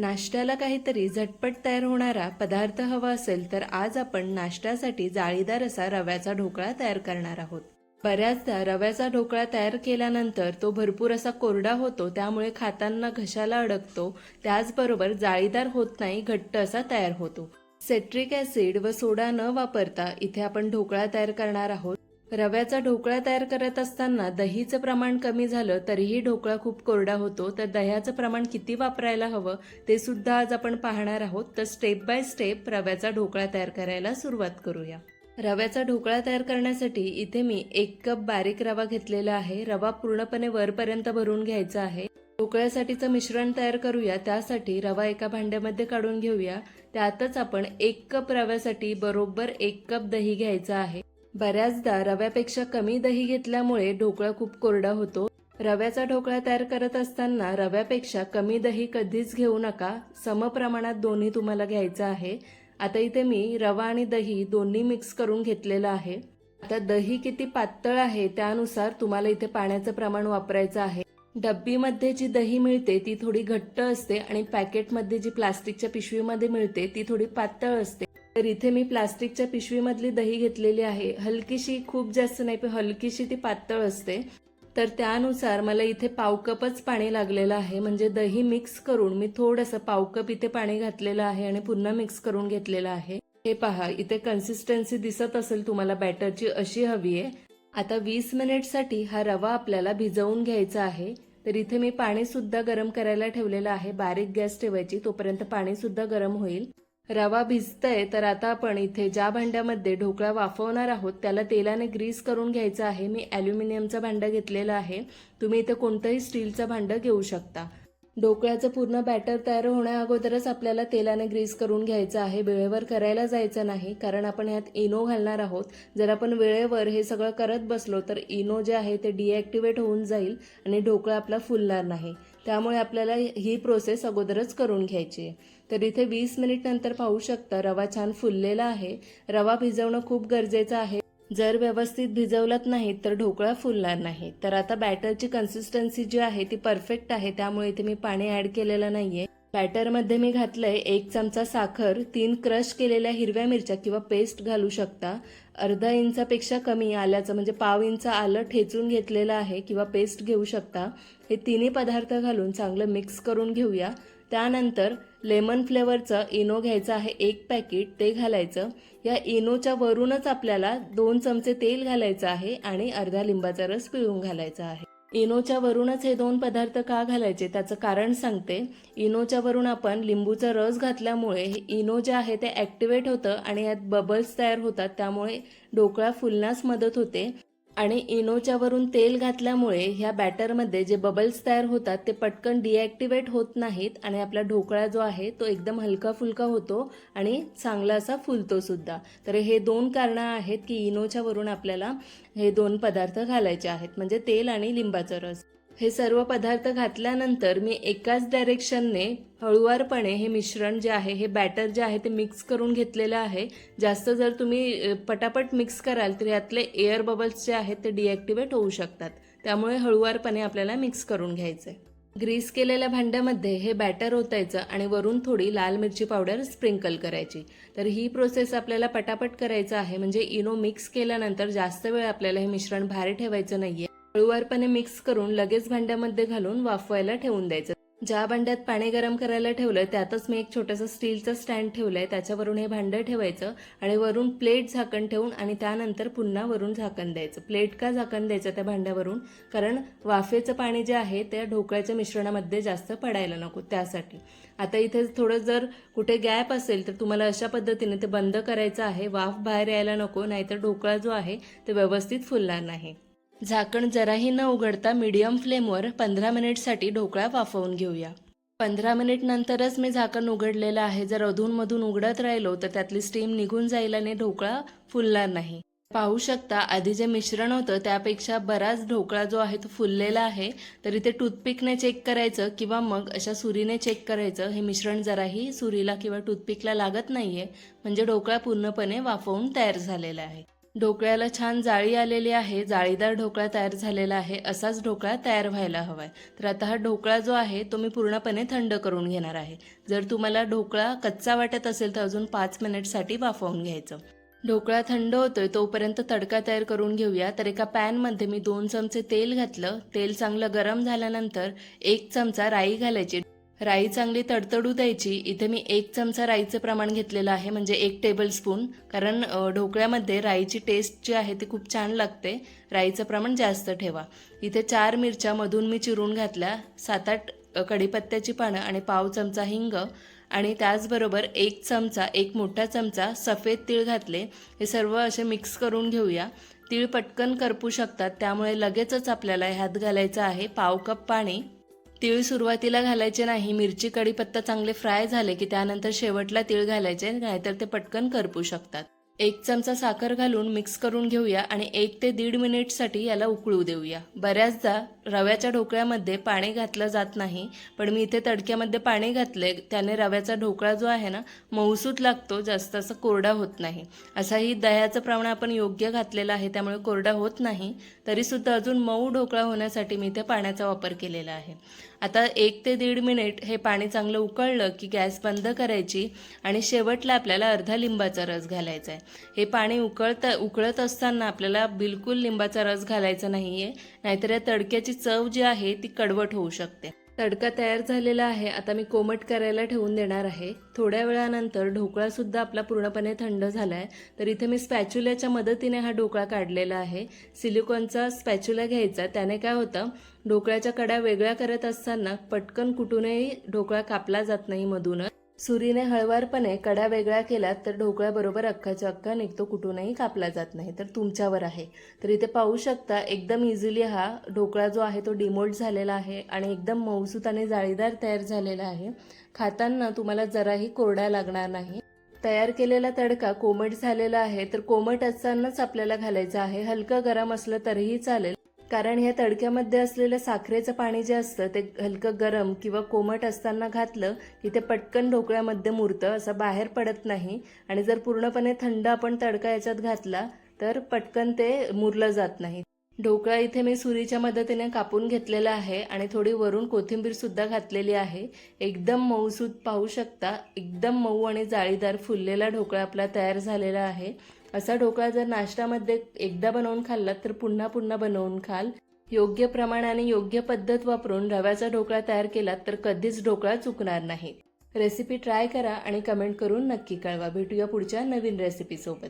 नाश्त्याला काहीतरी झटपट तयार होणारा पदार्थ हवा असेल तर आज आपण नाश्त्यासाठी जाळीदार असा रव्याचा ढोकळा तयार करणार आहोत. बऱ्याचदा रव्याचा ढोकळा तयार केल्यानंतर तो भरपूर असा कोरडा होतो त्यामुळे खाताना घशाला अडकतो त्याचबरोबर जाळीदार होत नाही घट्ट असा तयार होतो. सेट्रिक ॲसिड व सोडा न वापरता इथे आपण ढोकळा तयार करणार आहोत. रव्याचा ढोकळा तयार करत असताना दहीचं प्रमाण कमी झालं तरीही ढोकळा खूप कोरडा होतो तर दह्याचं प्रमाण किती वापरायला हवं ते सुद्धा आज आपण पाहणार आहोत. तर स्टेप बाय स्टेप रव्याचा ढोकळा तयार करायला सुरुवात करूया. रव्याचा ढोकळा तयार करण्यासाठी इथे मी एक कप बारीक रवा घेतलेला आहे. रवा पूर्णपणे वरपर्यंत भरून घ्यायचा आहे. ढोकळ्यासाठीचं मिश्रण तयार करूया. त्यासाठी रवा एका भांड्यामध्ये काढून घेऊया. त्यातच आपण एक कप रव्यासाठी बरोबर एक कप दही घ्यायचं आहे. बऱ्याचदा रव्यापेक्षा कमी दही घेतल्यामुळे ढोकळा खूप कोरडा होतो. रव्याचा ढोकळा तयार करत असताना रव्यापेक्षा कमी दही कधीच घेऊ नका. समप्रमाणात दोन्ही तुम्हाला घ्यायचं आहे. आता इथे मी रवा आणि दही दोन्ही मिक्स करून घेतलेलं आहे. आता दही किती पातळ आहे त्यानुसार तुम्हाला इथे पाण्याचं प्रमाण वापरायचं आहे. डब्बीमध्ये जी दही मिळते ती थोडी घट्ट असते आणि पॅकेटमध्ये जी प्लास्टिकच्या पिशवीमध्ये मिळते ती थोडी पातळ असते. तर इथे मी प्लास्टिकच्या पिशवीमधली दही घेतलेली आहे. हलकीशी खूप जास्त नाही पण हलकीशी ती पातळ असते. तर त्यानुसार मला इथे पाव कपच पाणी लागलेलं आहे. म्हणजे दही मिक्स करून मी थोडंसं पाव कप इथे पाणी घातलेलं आहे आणि पुन्हा मिक्स करून घेतलेलं आहे. हे पहा इथे कन्सिस्टन्सी दिसत असेल तुम्हाला बॅटरची अशी हवी आहे. आता वीस मिनिटसाठी हा रवा आपल्याला भिजवून घ्यायचा आहे. तर इथे मी पाणी सुद्धा गरम करायला ठेवलेलं आहे. बारीक गॅस ठेवायची तोपर्यंत पाणी सुद्धा गरम होईल. रवा भिजतंय तर आता आपण इथे ज्या भांड्यामध्ये ढोकळा वाफवणार आहोत त्याला तेलाने ग्रीस करून घ्यायचं आहे. मी ॲल्युमिनियमचं भांडं घेतलेलं आहे. तुम्ही इथे कोणतंही स्टीलचं भांडं घेऊ शकता. ढोकळ्याचं पूर्ण बॅटर तयार होण्या अगोदरच आपल्याला तेलाने ग्रीस करून घ्यायचं आहे. वेळेवर करायला जायचं नाही कारण आपण यात इनो घालणार आहोत. जर आपण वेळेवर हे सगळं करत बसलो तर इनो जे आहे ते डिॲक्टिवेट होऊन जाईल आणि ढोकळा आपला फुलणार नाही. त्यामुळे आपल्याला ही प्रोसेस अगोदरच करून घ्यायची आहे. तर इथे वीस मिनिट नंतर पाहू शकता रवा छान फुललेला आहे. रवा भिजवणं खूप गरजेचं आहे. जर व्यवस्थित भिजवलत नाही तर ढोकळा फुलणार नाही. तर आता बॅटरची कन्सिस्टन्सी जी आहे ती परफेक्ट आहे. त्यामुळे इथे मी पाणी ऍड केलेलं नाहीये. बॅटरमध्ये मी घातलंय एक चमचा साखर तीन क्रश केलेल्या हिरव्या मिरच्या किंवा पेस्ट घालू शकता. अर्धा इंचापेक्षा कमी आल्याचं म्हणजे पाव इंच आलं ठेचून घेतलेलं आहे किंवा पेस्ट घेऊ शकता. हे तिन्ही पदार्थ घालून चांगलं मिक्स करून घेऊया. त्यानंतर लेमन फ्लेवरचं इनो घ्यायचं आहे एक पॅकेट ते घालायचं. या इनोच्या वरूनच आपल्याला दोन चमचे तेल घालायचं आहे आणि अर्धा लिंबाचा रस पिळून घालायचा आहे. इनोच्या वरूनच हे दोन पदार्थ का घालायचे त्याचं कारण सांगते. इनोच्या वरून आपण लिंबूचा रस घातल्यामुळे हे इनो जे आहे ते ॲक्टिवेट होतं आणि यात बबल्स तयार होतात त्यामुळे ढोकळा फुलण्यास मदत होते. आणि इनोच्या वरून तेल घातल्यामुळे ह्या बॅटरमध्ये जे बबल्स तयार होतात ते पटकन डिॲक्टिवेट होत नाहीत आणि आपला ढोकळा जो आहे तो एकदम हलका फुलका होतो आणि चांगला असा फुलतो सुद्धा. तर हे दोन कारणं आहेत की इनोच्या वरून आपल्याला हे दोन पदार्थ घालायचे आहेत. म्हणजे तेल आणि लिंबाचा रस. हे सर्व पदार्थ घातल्यानंतर मी एकाच डायरेक्शनने हळुवारपणे हे मिश्रण जे आहे हे बॅटर जे आहे ते मिक्स करून घेतलेलं आहे. जास्त जर तुम्ही पटापट मिक्स कराल तर यातले एअर बबल्स जे आहेत ते डिॲक्टिवेट होऊ शकतात. त्यामुळे हळुवारपणे आपल्याला मिक्स करून घ्यायचं आहे ग्रीस केलेल्या भांड्यामध्ये हे बॅटर ओतायचं आणि वरून थोडी लाल मिरची पावडर स्प्रिंकल करायची. तर ही प्रोसेस आपल्याला पटापट करायचं आहे. म्हणजे इनो मिक्स केल्यानंतर जास्त वेळ आपल्याला हे मिश्रण बाहेर ठेवायचं नाहीये. हळुवारपणे मिक्स करून लगेच भांड्यामध्ये घालून वाफवायला ठेवून द्यायचं. ज्या भांड्यात पाणी गरम करायला ठेवलं त्यातच मी एक छोटंसं स्टीलचं स्टँड ठेवलंय. त्याच्यावरून हे भांडं ठेवायचं आणि वरून प्लेट झाकण ठेवून आणि त्यानंतर पुन्हा वरून झाकण द्यायचं. प्लेट का झाकण द्यायचं त्या भांड्यावरून? कारण वाफेचं पाणी जे आहे त्या ढोकळ्याच्या मिश्रणामध्ये जास्त पडायला नको त्यासाठी. आता इथे थोडं जर कुठे गॅप असेल तर तुम्हाला अशा पद्धतीने ते बंद करायचं आहे. वाफ बाहेर यायला नको नाहीतर ढोकळा जो आहे तो व्यवस्थित फुलणार नाही. झाकण जराही न उघडता मीडियम फ्लेमवर पंधरा मिनिटसाठी ढोकळा वाफवून घेऊया. पंधरा मिनिट नंतरच मी झाकण उघडलेलं आहे. जर अधूनमधून उघडत राहिलो तर त्यातली स्टीम निघून जाईल आणि ढोकळा फुलणार नाही. पाहू शकता आधी जे मिश्रण होतं त्यापेक्षा बराच ढोकळा जो आहे तो फुललेला आहे. तर इथे टूथपिकने चेक करायचं किंवा मग अशा सुरीने चेक करायचं. हे मिश्रण जराही सुरीला किंवा टूथपिकला लागत नाहीये. म्हणजे ढोकळा पूर्णपणे वाफवून तयार झालेला आहे. ढोकळ्याला छान जाळी आलेली आहे जाळीदार ढोकळा तयार झालेला आहे असाच ढोकळा तयार व्हायला हवा आहे तर आता हा ढोकळा जो आहे तो मी पूर्णपणे थंड करून घेणार आहे. जर तुम्हाला ढोकळा कच्चा वाटत असेल तर अजून पाच मिनिटसाठी वाफवून घ्यायचं. ढोकळा थंड होतोय तोपर्यंत तडका तयार करून घेऊया. तर एका पॅनमध्ये मी दोन चमचे तेल घातलं. तेल चांगलं गरम झाल्यानंतर एक चमचा राई घालायची. राई चांगली तडतडू द्यायची. इथे मी एक चमचा राईचं प्रमाण घेतलेलं आहे म्हणजे एक टेबल स्पून कारण ढोकळ्यामध्ये राईची टेस्ट जी आहे ती खूप छान लागते. राईचं प्रमाण जास्त ठेवा. इथे चार मिरच्या मधून मी चिरून घातल्या. सात आठ कढीपत्त्याची पानं आणि पाव चमचा हिंग आणि त्याचबरोबर एक चमचा एक मोठा चमचा सफेद तीळ घातले. हे सर्व असे मिक्स करून घेऊया. तीळ पटकन करपू शकतात त्यामुळे लगेचच आपल्याला ह्यात घालायचं आहे पाव कप पाणी. तीळ सुरुवातीला घालायचे नाही. मिरची कढीपत्ता चांगले फ्राय झाले की त्यानंतर शेवटला तीळ घालायचे नाहीतर ते पटकन करपू शकतात. एक चमचा साखर घालून मिक्स करून घेऊया आणि एक ते दीड मिनिटसाठी याला उकळू देऊया. बऱ्याचदा रव्याच्या ढोकळ्यामध्ये पाणी घातलं जात नाही पण मी इथे तडक्यामध्ये पाणी घातले त्याने रव्याचा ढोकळा जो आहे ना मऊसूत लागतो जास्त असं कोरडा होत नाही. असाही दह्याचं प्रमाण आपण योग्य घातलेलं आहे त्यामुळे कोरडा होत नाही. तरीसुद्धा अजून मऊ ढोकळा होण्यासाठी मी इथे पाण्याचा वापर केलेला आहे. आता एक ते दीड मिनिट हे पाणी चांगलं उकळलं की गॅस बंद करायची आणि शेवटला आपल्याला अर्धा लिंबाचा रस घालायचा आहे. हे पाणी उकळत उकळत असताना आपल्याला बिलकुल लिंबाचा रस घालायचा नाही आहे नाहीतर या तडक्याची चव जी आहे ती कडवट होऊ शकते. तडका तयार झालेला आहे. आता मी कोमट करायला ठेवून देणार आहे. थोड्या वेळानंतर ढोकळा सुद्धा आपला पूर्णपणे थंड झाला आहे तर इथे मी स्पॅच्युल्याच्या मदतीने हा ढोकळा काढलेला आहे. सिलिकॉनचा स्पॅच्युला घ्यायचा. त्याने काय होतं? ढोकळ्याच्या कड्या वेगळ्या करत असताना पटकन कुठूनही ढोकळा कापला जात नाही मधूनच. सुरीने हळवारपणे कडा वेगळ्या केल्यात तर ढोकळ्याबरोबर अख्खाच्या अख्खा निघतो कुठूनही कापला जात नाही. तर तुमच्यावर आहे. तर इथे पाहू शकता एकदम इझिली हा ढोकळा जो आहे तो डिमोल्ट झालेला आहे आणि एकदम मऊसूत आणि जाळीदार तयार झालेला आहे. खाताना तुम्हाला जराही कोरडा लागणार नाही. तयार केलेला तडका कोमट झालेला आहे. तर कोमट असतानाच आपल्याला घालायचा आहे. हलकं गरम असलं तरीही चालेल. कारण ह्या तडक्यामध्ये असलेलं साखरेचं पाणी जे असतं ते हलकं गरम किंवा कोमट असताना घातलं की ते पटकन ढोकळ्यामध्ये मुरतं असं बाहेर पडत नाही. आणि जर पूर्णपणे थंड आपण तडका याच्यात घातला तर पटकन ते मुरलं जात नाही. ढोकळा इथे मी सुरीच्या मदतीने कापून घेतलेला आहे आणि थोडी वरून कोथिंबीर सुद्धा घातलेली आहे. एकदम मऊसूद पाहू शकता एकदम मऊ आणि जाळीदार फुललेला ढोकळा आपला तयार झालेला आहे. असा ढोकळा जर नाश्त्यामध्ये एकदा बनवून खाल्लात तर पुन्हा पुन्हा बनवून खाल. योग्य प्रमाणाने योग्य पद्धत वापरून रव्याचा ढोकळा तयार केला तर कधीच ढोकळा चुकणार नाही. रेसिपी ट्राय करा आणि कमेंट करून नक्की कळवा. भेटूया पुढच्या नवीन रेसिपीसोबत.